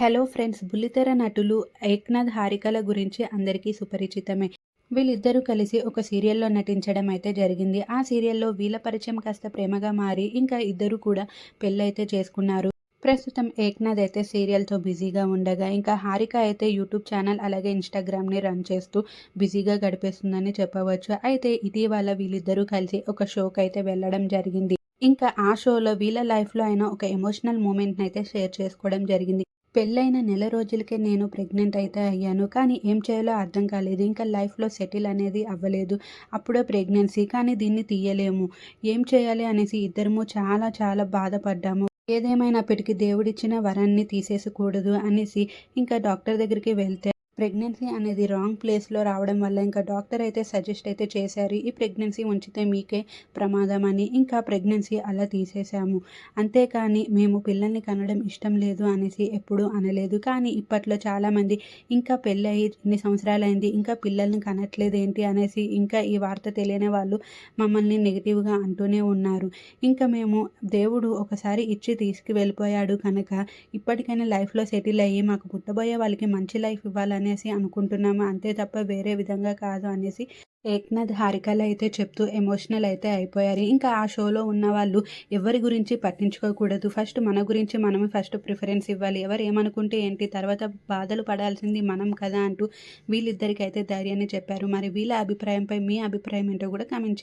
Hello friends బుల్లితెర నటులు ఏక్నాథ్ హారికల గురించి అందరికీ సుపరిచితమే. వీళ్ళిద్దరూ కలిసి ఒక సీరియల్లో నటించడం అయితే జరిగింది. ఆ సీరియల్లో వీళ్ళ పరిచయం కాస్త ప్రేమగా మారి ఇంకా ఇద్దరు కూడా పెళ్ళైతే చేసుకున్నారు. ప్రస్తుతం ఏక్నాథ్ అయితే సీరియల్తో బిజీగా ఉండగా ఇంకా హారిక అయితే యూట్యూబ్ ఛానల్ అలాగే ఇన్స్టాగ్రామ్ని రన్ చేస్తూ బిజీగా గడిపేస్తుందని చెప్పవచ్చు. అయితే ఇటీవల వీళ్ళిద్దరూ కలిసి ఒక షోకి అయితే వెళ్ళడం జరిగింది. ఇంకా ఆ షోలో వీళ్ళ లైఫ్లో అయిన ఒక ఎమోషనల్ మూమెంట్ని అయితే షేర్ చేసుకోవడం జరిగింది. పెళ్ళైన నెల రోజులకే నేను ప్రెగ్నెంట్ అయితే అయ్యాను. కానీ ఏం చేయాలో అర్థం కాలేదు. ఇంకా లైఫ్లో సెటిల్ అనేది అవ్వలేదు. అప్పుడే ప్రెగ్నెన్సీ. కానీ దీన్ని తీయలేము. ఏం చేయాలి అనేసి ఇద్దరము చాలా చాలా బాధపడ్డాము. ఏదేమైనప్పటికీ దేవుడిచ్చిన వరాన్ని తీసేసకూడదు అనేసి ఇంకా డాక్టర్ దగ్గరికి వెళ్తే ప్రెగ్నెన్సీ అనేది రాంగ్ ప్లేస్లో రావడం వల్ల ఇంకా డాక్టర్ అయితే సజెస్ట్ అయితే చేశారు. ఈ ప్రెగ్నెన్సీ ఉంచితే మీకే ప్రమాదం అని ఇంకా ప్రెగ్నెన్సీ అలా తీసేసాము అంతేకాని మేము పిల్లల్ని కనడం ఇష్టం లేదు అనేసి ఎప్పుడూ అనలేదు. కానీ ఇప్పట్లో చాలామంది ఇంకా పెళ్ళయి ఇన్ని సంవత్సరాలైంది ఇంకా పిల్లల్ని కనట్లేదు ఏంటి అనేసి ఇంకా ఈ వార్త తెలియని వాళ్ళు మమ్మల్ని నెగిటివ్గా అంటూనే ఉన్నారు. ఇంకా మేము దేవుడు ఒకసారి ఇచ్చి తీసుకు వెళ్ళిపోయాడు కనుక ఇప్పటికైనా లైఫ్లో సెటిల్ అయ్యి మాకు పుట్టబోయే వాళ్ళకి మంచి లైఫ్ ఇవ్వాలని అనేసి అనుకుంటున్నాము? అంతే తప్ప వేరే విధంగా కాదు అనేసి ఏక్నాథ్ హారికలు అయితే చెప్తూ ఎమోషనల్ అయితే అయిపోయారు. ఇంకా ఆ షోలో ఉన్న వాళ్ళు ఎవరి గురించి పట్టించుకోకూడదు. ఫస్ట్ మన గురించి మనమే ఫస్ట్ ప్రిఫరెన్స్ ఇవ్వాలి. ఎవరు ఏమనుకుంటే ఏంటి? తర్వాత బాధలు పడాల్సింది మనం కదా అంటూ వీళ్ళిద్దరికైతే ధైర్యాన్ని చెప్పారు. మరి వీళ్ళ అభిప్రాయంపై మీ అభిప్రాయం ఏంటో కూడా కామెంట్